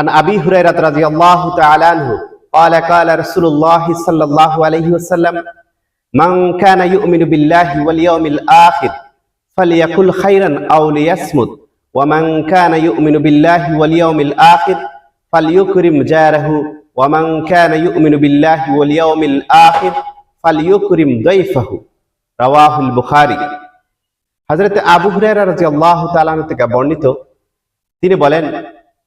عن أبي هريرة رضي الله تعالى عنه قال قال رسول الله صلى الله عليه وسلم من كان يؤمن بالله واليوم الآخر فليقل خيرا أو ليصمت ومن كان يؤمن بالله واليوم الآخر فليكرم جاره ومن كان يؤمن بالله واليوم الآخر فليكرم ضيفه رواه البخاري হজরত আবু হুরায়রা রাদিয়াল্লাহু তাআলা আনহু থেকে বর্ণিত তিনি বলেন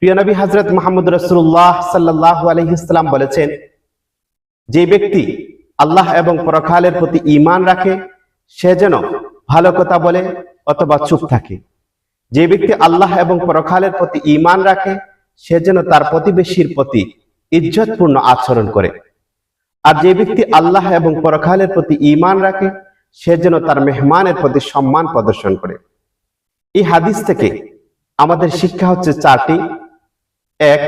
প্রিয় নবী হজরত মোহাম্মদ রসুল্লাহ সাল্লাহ আলহিসাল্লাম বলেছেন, যে ব্যক্তি আল্লাহ এবং পরকালের প্রতি ঈমান রাখে, সে যেন ভালো কথা বলে অথবা চুপ থাকে। যে ব্যক্তি আল্লাহ এবং পরকালের প্রতি ঈমান রাখে, সে যেন তার প্রতিবেশীর প্রতি ইজ্জতপূর্ণ আচরণ করে। আর যে ব্যক্তি আল্লাহ এবং পরকালের প্রতি ঈমান রাখে, সে যেন তার মেহমানের প্রতি সম্মান প্রদর্শন করে। এই হাদিস থেকে আমাদের শিক্ষা হচ্ছে চারটি এক,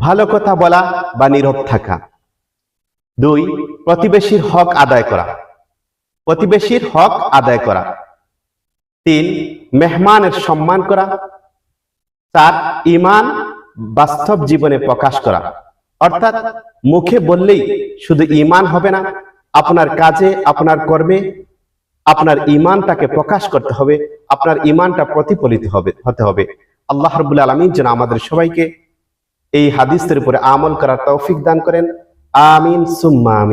ভালো কথা বলা বা নীরব থাকা। দুই, প্রতিবেশীর হক আদায় করা। প্রতিবেশীর হক আদায় করা। তিন, মেহমানের সম্মান করা। চার ইমান বাস্তব জীবনে প্রকাশ করা। অর্থাৎ মুখে বললেই শুধু ইমান হবে না, আপনার কাজে, আপনার কর্মে, আপনার ইমানটাকে প্রকাশ করতে হবে, আপনার ইমানটা প্রতিফলিত হবে, হতে হবে। আল্লাহ রবুল আলমিন যেন আমাদের সবাইকে এই হাদিসের উপরে আমল করার তৌফিক দান করেন। আমিন সুম্মা আমিন।